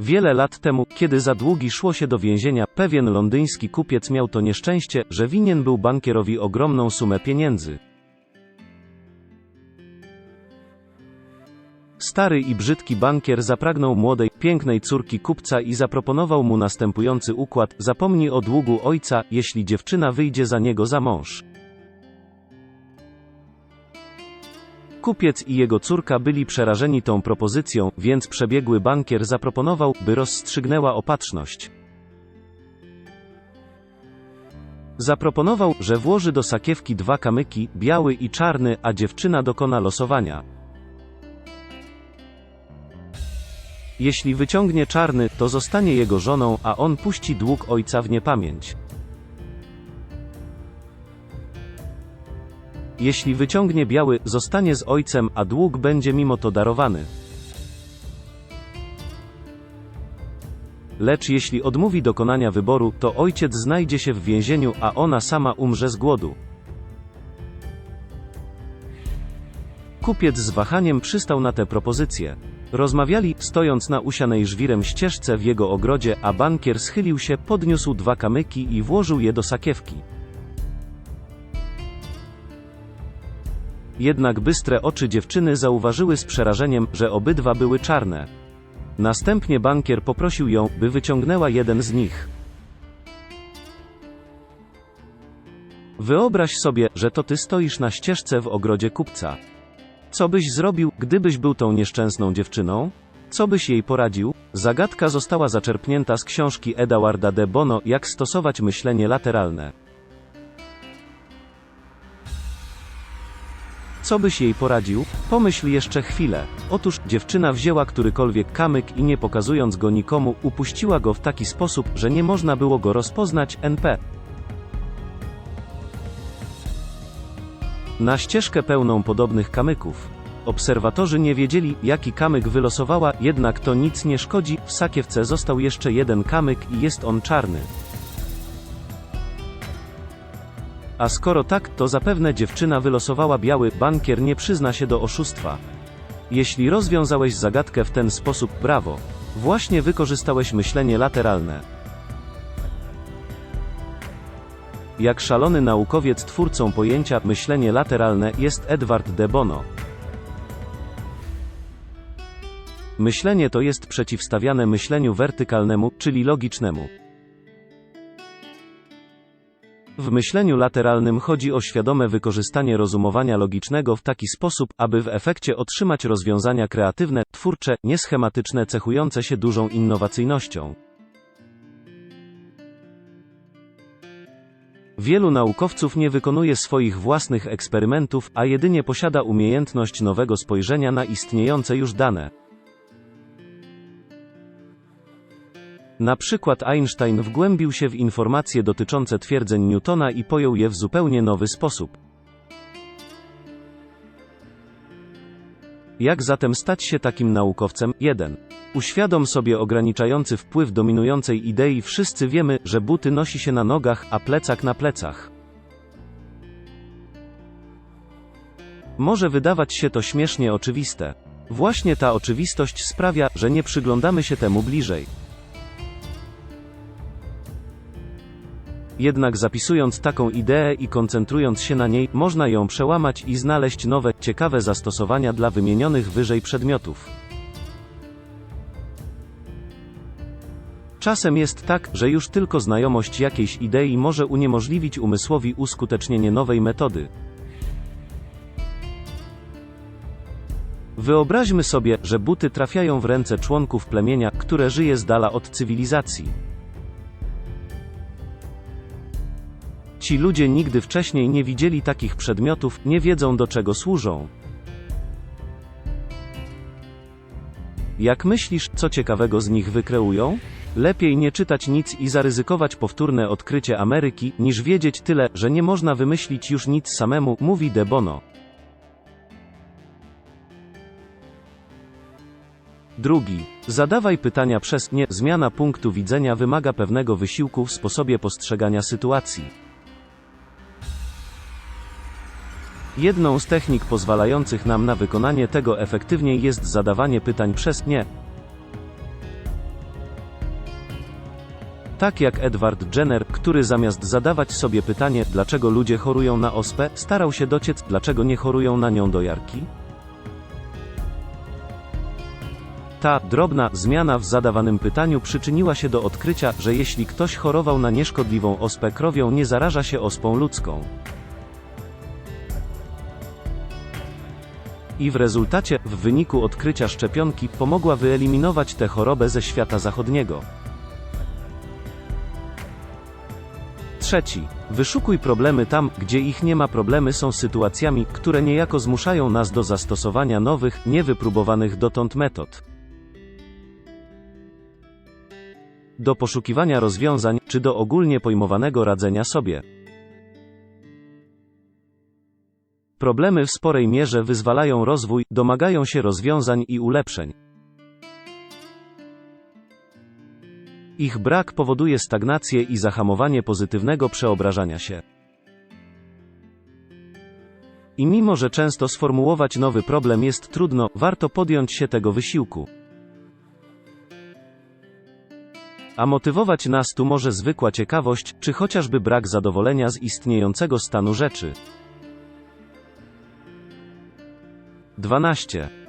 Wiele lat temu, kiedy za długi szło się do więzienia, pewien londyński kupiec miał to nieszczęście, że winien był bankierowi ogromną sumę pieniędzy. Stary i brzydki bankier zapragnął młodej, pięknej córki kupca i zaproponował mu następujący układ: zapomnij o długu ojca, jeśli dziewczyna wyjdzie za niego za mąż. Kupiec i jego córka byli przerażeni tą propozycją, więc przebiegły bankier zaproponował, by rozstrzygnęła opatrzność. Zaproponował, że włoży do sakiewki dwa kamyki, biały i czarny, a dziewczyna dokona losowania. Jeśli wyciągnie czarny, to zostanie jego żoną, a on puści dług ojca w niepamięć. Jeśli wyciągnie biały, zostanie z ojcem, a dług będzie mimo to darowany. Lecz jeśli odmówi dokonania wyboru, to ojciec znajdzie się w więzieniu, a ona sama umrze z głodu. Kupiec z wahaniem przystał na tę propozycję. Rozmawiali, stojąc na usianej żwirem ścieżce w jego ogrodzie, a bankier schylił się, podniósł dwa kamyki i włożył je do sakiewki. Jednak bystre oczy dziewczyny zauważyły z przerażeniem, że obydwa były czarne. Następnie bankier poprosił ją, by wyciągnęła jeden z nich. Wyobraź sobie, że to ty stoisz na ścieżce w ogrodzie kupca. Co byś zrobił, gdybyś był tą nieszczęsną dziewczyną? Co byś jej poradził? Zagadka została zaczerpnięta z książki Edawarda de Bono Jak stosować myślenie lateralne. Co byś jej poradził? Pomyśl jeszcze chwilę. Otóż, dziewczyna wzięła którykolwiek kamyk i nie pokazując go nikomu, upuściła go w taki sposób, że nie można było go rozpoznać, NP. Na ścieżkę pełną podobnych kamyków. Obserwatorzy nie wiedzieli, jaki kamyk wylosowała, jednak to nic nie szkodzi, w sakiewce został jeszcze jeden kamyk i jest on czarny. A skoro tak, to zapewne dziewczyna wylosowała biały, bankier nie przyzna się do oszustwa. Jeśli rozwiązałeś zagadkę w ten sposób, brawo. Właśnie wykorzystałeś myślenie lateralne. Jak szalony naukowiec twórcą pojęcia myślenie lateralne jest Edward de Bono. Myślenie to jest przeciwstawiane myśleniu wertykalnemu, czyli logicznemu. W myśleniu lateralnym chodzi o świadome wykorzystanie rozumowania logicznego w taki sposób, aby w efekcie otrzymać rozwiązania kreatywne, twórcze, nieschematyczne cechujące się dużą innowacyjnością. Wielu naukowców nie wykonuje swoich własnych eksperymentów, a jedynie posiada umiejętność nowego spojrzenia na istniejące już dane. Na przykład Einstein wgłębił się w informacje dotyczące twierdzeń Newtona i pojął je w zupełnie nowy sposób. Jak zatem stać się takim naukowcem? 1. Uświadom sobie ograniczający wpływ dominującej idei. Wszyscy wiemy, że buty nosi się na nogach, a plecak na plecach. Może wydawać się to śmiesznie oczywiste. Właśnie ta oczywistość sprawia, że nie przyglądamy się temu bliżej. Jednak zapisując taką ideę i koncentrując się na niej, można ją przełamać i znaleźć nowe, ciekawe zastosowania dla wymienionych wyżej przedmiotów. Czasem jest tak, że już tylko znajomość jakiejś idei może uniemożliwić umysłowi uskutecznienie nowej metody. Wyobraźmy sobie, że buty trafiają w ręce członków plemienia, które żyje z dala od cywilizacji. Ci ludzie nigdy wcześniej nie widzieli takich przedmiotów, nie wiedzą do czego służą. Jak myślisz, co ciekawego z nich wykreują? Lepiej nie czytać nic i zaryzykować powtórne odkrycie Ameryki, niż wiedzieć tyle, że nie można wymyślić już nic samemu, mówi De Bono. Drugi. Zadawaj pytania przez nie. Zmiana punktu widzenia wymaga pewnego wysiłku w sposobie postrzegania sytuacji. Jedną z technik pozwalających nam na wykonanie tego efektywniej jest zadawanie pytań przez nie. Tak jak Edward Jenner, który zamiast zadawać sobie pytanie, dlaczego ludzie chorują na ospę, starał się dociec, dlaczego nie chorują na nią dojarki? Ta drobna zmiana w zadawanym pytaniu przyczyniła się do odkrycia, że jeśli ktoś chorował na nieszkodliwą ospę krowią, nie zaraża się ospą ludzką. I w rezultacie, w wyniku odkrycia szczepionki, pomogła wyeliminować tę chorobę ze świata zachodniego. Trzeci. Wyszukuj problemy tam, gdzie ich nie ma. Problemy są sytuacjami, które niejako zmuszają nas do zastosowania nowych, niewypróbowanych dotąd metod. Do poszukiwania rozwiązań, czy do ogólnie pojmowanego radzenia sobie. Problemy w sporej mierze wyzwalają rozwój, domagają się rozwiązań i ulepszeń. Ich brak powoduje stagnację i zahamowanie pozytywnego przeobrażania się. I mimo, że często sformułować nowy problem jest trudno, warto podjąć się tego wysiłku. A motywować nas tu może zwykła ciekawość, czy chociażby brak zadowolenia z istniejącego stanu rzeczy. 12.